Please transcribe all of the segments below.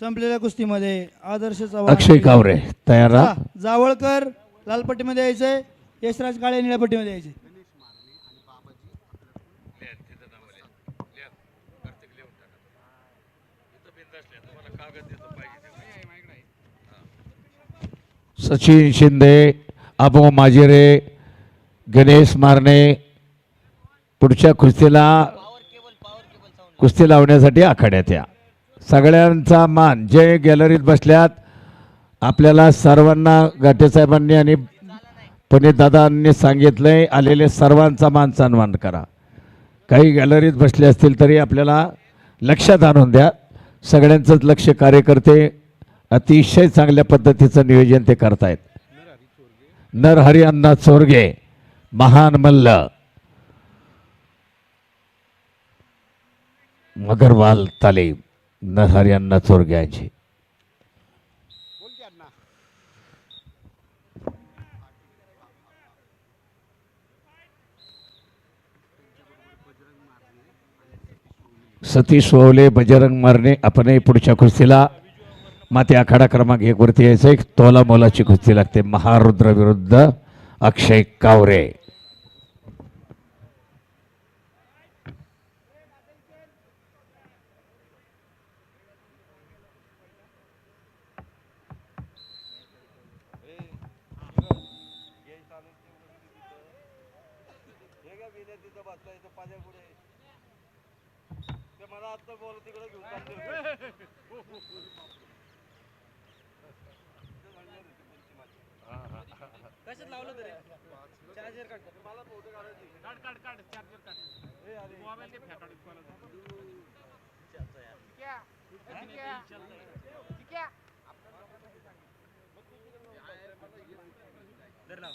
संपलेल्या कुस्तीमध्ये आदर्श चव्हाण. अक्षय कावरे तयार राहा. हा, जावळकर लाल पट्टीमध्ये यायचंय यशराज काळे निळ्या पट्टीमध्ये यायचे. सचिन शिंदे अबो माजिरे गणेश मारणे पुढच्या कुस्तीला कुस्ती लावण्यासाठी आखाड्यात या. सगळ्यांचा मान. जे गॅलरीत बसल्यात आपल्याला सर्वांना घाटेसाहेबांनी आणि पुणे दादांनी सांगितलंय आलेले सर्वांचा मान सन्मान करा. काही गॅलरीत बसले असतील तरी आपल्याला लक्षात आणून द्या. सगळ्यांचंच लक्ष कार्यकर्ते अतिशय चांगल्या पद्धतीचं नियोजन ते करतायत. नरहरी अण्णा चोरगे महान मल्ल. मगरवाल तालीम. नरहरी अण्णा चोरगे सतीश ओवले बजरंग मारणे आपणही पुढच्या कुस्तीला. माते आखाडा क्रमांक एक वरती यायचं. एक तोला मोलाची कुस्ती लागते. महारुद्र विरुद्ध अक्षय कावरे. तिकडं गेले तिथं बसलं इथं पाजा पुढे ते मला आत्ता बोल तिकडं घेऊन चालले कशात लावलं तरी? चार्जर काढ. मला फ़ोटो काढायची काढ काढ काढ चार्जर काढ. मोबाईल ते फेकाड क्या क्या क्या धर लाव.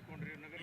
ತಗೊಂಡ್ರಿ ನಗರ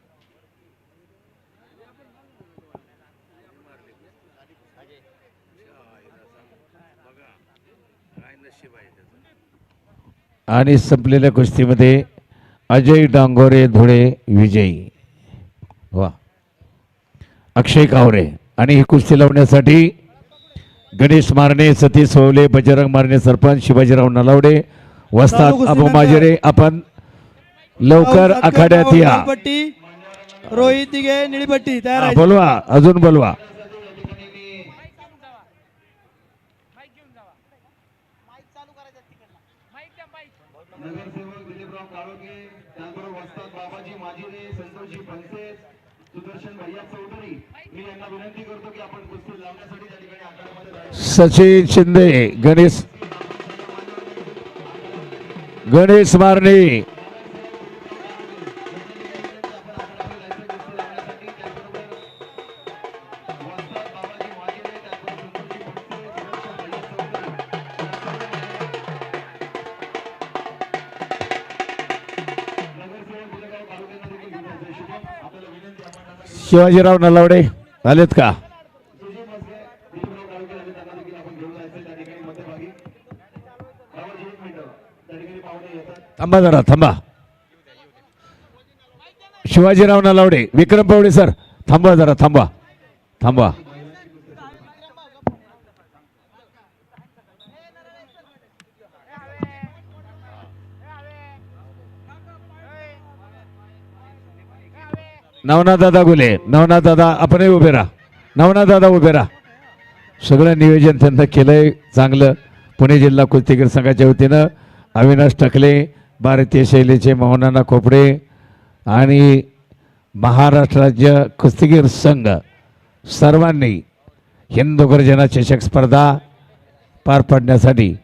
आणि संपलेल्या कुस्तीमध्ये अजय डांगोरे धुळे विजयी. वा. अक्षय कावरे. आणि ही कुस्ती लावण्यासाठी गणेश मारणे सतीश सोवले बजरंग मारणे सरपंच शिवाजीराव नलावडे वस्ताद अबू. माजिरे आपण लवकर आखाड्यात या. रोहित दिघे निळी पट्टी तयार आहे. बोलवा अजून बोलवा. नगरसेवक त्याचबरोबर वस्ताद बाबाजी माजिरे संतोषजी फणसे सुदर्शन भैया चौधरी मी यांना विनंती करतो की आपण कुस्ती लावण्यासाठी त्या ठिकाणी आखाड्यामध्ये सचिन शिंदे गणेश गणेश मारणे. शिवाजीराव नलावडे आलेत का? थांबा जरा थांबा. शिवाजीराव नलावडे विक्रम पवडे सर थांबा जरा थांबा थांबा. नवनाथ दादा गुले नवनाथ दादा आपणही उभे राहा. नवनाथ दादा उभे राहा. सगळं नियोजन त्यांचं केलंय चांगलं. पुणे जिल्हा कुस्तीगीर संघाच्या वतीनं अविनाश टकले भारतीय शैलीचे मोहनाना खोपडे आणि महाराष्ट्र राज्य कुस्तीगीर संघ सर्वांनी हिंदू गर्जना चषक स्पर्धा पार पाडण्यासाठी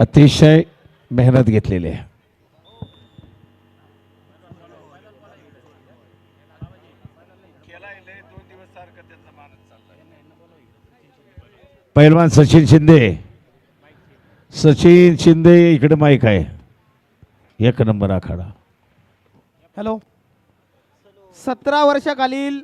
अतिशय मेहनत घेतलेली आहे. पैलवान सचिन शिंदे. सचिन शिंदे इकडे माईक आहे. एक नंबर आखाडा. हॅलो सतरा वर्षाखालील